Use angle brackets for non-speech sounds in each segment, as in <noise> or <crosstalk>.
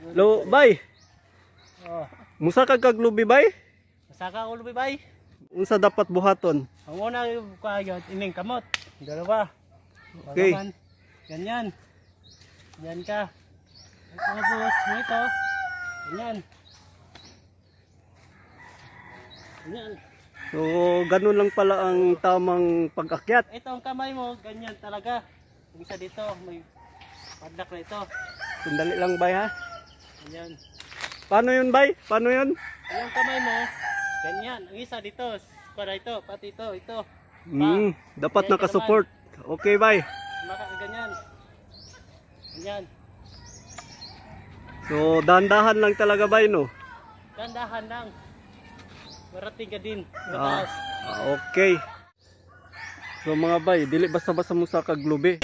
Lo, bay. Oh, Musa ka kag lubi bay? masaka ko lubi bay. Unsa dapat buhaton? Ang una yung kayo, ining kamot. Dalawa. Okay. Pagaman. Ganyan. Ganyan ka. Tapos, ito. Ganyan. Ganyan. So, ganun lang pala ang tamang pag-akyat. Ito ang kamay mo, ganyan talaga. Yung isa dito, may padlock na ito. Sandali lang bay ha. Ganyan. Paano yun bay? Paano yun? Yung kamay mo, ganyan. Ang isa dito, para ito, pati ito, ito. Hmm, dapat Ganyan ka nakasupport. Okay bay. Maka, ganyan. Ganyan. So, dahan-dahan lang talaga bay no? Dandahan lang. Marating ka din. Ah, Mataas. ah, okay. So mga bay, dili basta-basta mo sa kaglubi.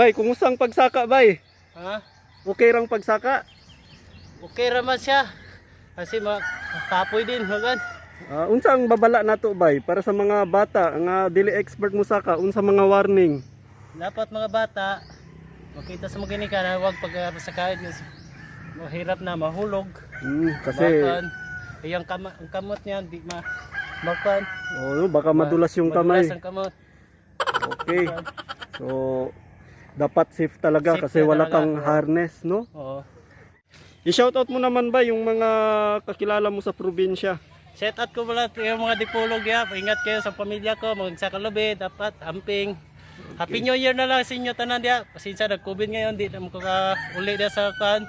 Bay, kumusta ang pagsaka bay? Ha? Okay rang pagsaka? Okay raman siya. Kasi ma tapoy din, magan. Ah, unsa ang babala nato bay para sa mga bata nga dili expert mo saka unsa mga warning? Dapat mga bata, makita sa mga ginika na huwag pagkasakain kasi mahirap na mahulog. Hmm, kasi Bakan. Eh, yung kama, ang kamot niya, di ma bakan. oh, baka madulas yung kamay. Madulas ang kamot. Okay. So dapat safe talaga Safe kasi wala kang oo. harness, no? Oo. I-shoutout mo naman ba yung mga kakilala mo sa probinsya? Set out ko pala yung mga dipolog ya. Ingat kayo sa pamilya ko, magsakalubi, dapat amping. Happy New Year na lang sa inyo tanan dia. Pasensya na COVID ngayon, di na uli dia sa kan.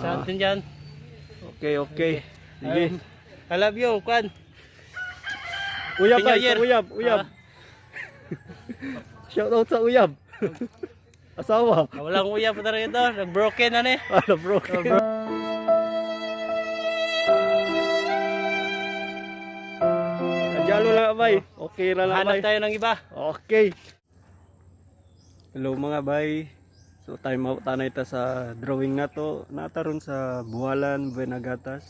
Sa atin dyan. Okay, okay. Sige. Um, I love you, Kwan. uyab Year. sa uyab, uyab. Shoutout sa uyab. <laughs> Asawa. Ah, Walang uya pa talaga ito. Nag-broken na ni. Ano broken. Adjalo lang bay. Okay ra lang bay. Hanap tayo ng iba. Okay. Hello mga bay. So tayo mautanay ta sa drawing na to. Nataron sa Buhalan, Buenagatas.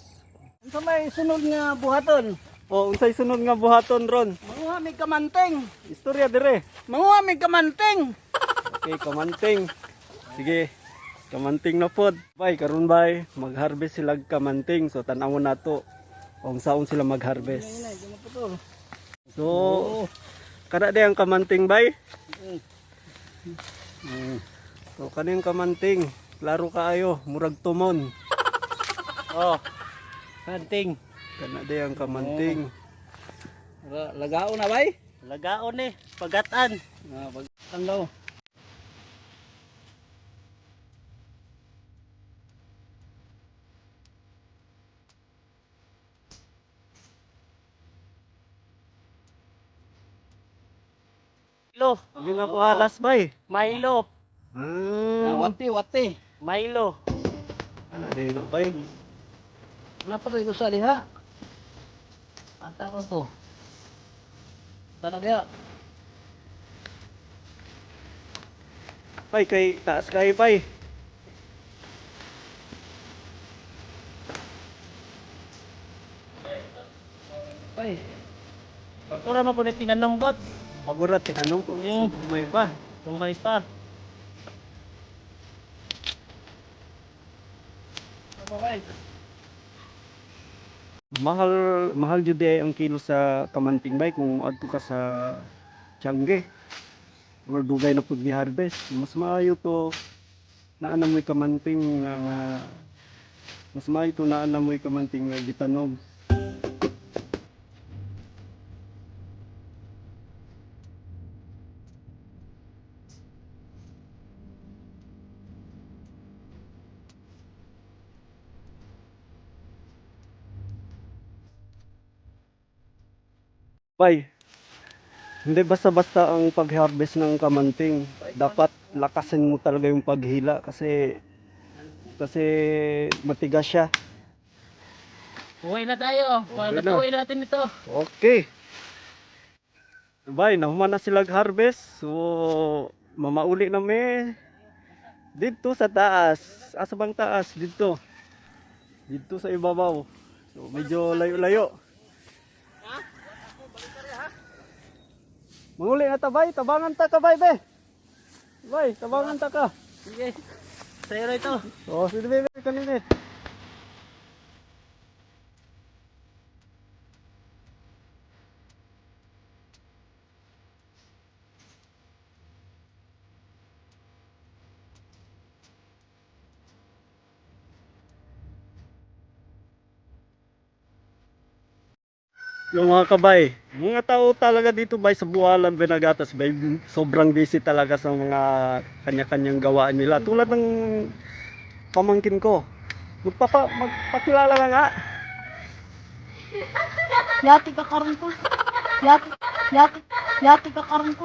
Sa may sunod nga buhaton, Oh, unsay sunod nga buhaton ron? Manguha may kamanting. Istorya dire. Manguha kamanting. Okay, kamanting. Sige. Kamanting na pod. Bay, karon bay, mag-harvest sila kamanting. So tan-awon nato kung saan sila mag-harvest. So, kada di ang kamanting bay. Mm. So kaning kamanting, klaro kaayo, murag tumon. <laughs> Oh. Hunting. Kana di ang kamanting. Lagao na bay? Lagaon ni. Pagatan. Ah, pag ano? Milo. Yung nga ko halas bay. Milo. Ah, wati wati. Milo. ano di bay? Kenapa tuh itu sa diha? Ata ko to. Tanah dia. Bay kay taas kay bay. Bay. Tura mo po na tinanong bot. Magurat tinanong ko. Yung May pa. Tumay pa. Apa bay? Mahal mahal jud ay ang kilo sa kamanting bay kung adto ka sa Tiangge. Or dugay na pud harvest. Mas maayo to naana mo'y kamanting nga nga- mas maayo to naana mo'y kamanting nga gitanom. Bay, hindi basta-basta ang pag-harvest ng kamanting. Dapat lakasin mo talaga yung paghila kasi kasi matigas siya. Uwi na tayo. na. Patuloy natin ito. Okay. Bay, nahuman na sila harvest. So, mamauli na may dito sa taas. Asa bang taas? Dito. Dito sa ibabaw. So medyo layo-layo. Manguli na tabay, tabangan ta ka bay be. Bay, tabangan ta ka. Sige. Sa'yo na ito. Oh, sige be kanina. Yung mga kabay, mga tao talaga dito bay sa Bualan, Benagatas bay, sobrang busy talaga sa mga kanya-kanyang gawain nila. Tulad ng pamangkin ko. Magpapa, magpakilala ka nga. Yati ka karon ko. Yati, yati, yati ka karon ko.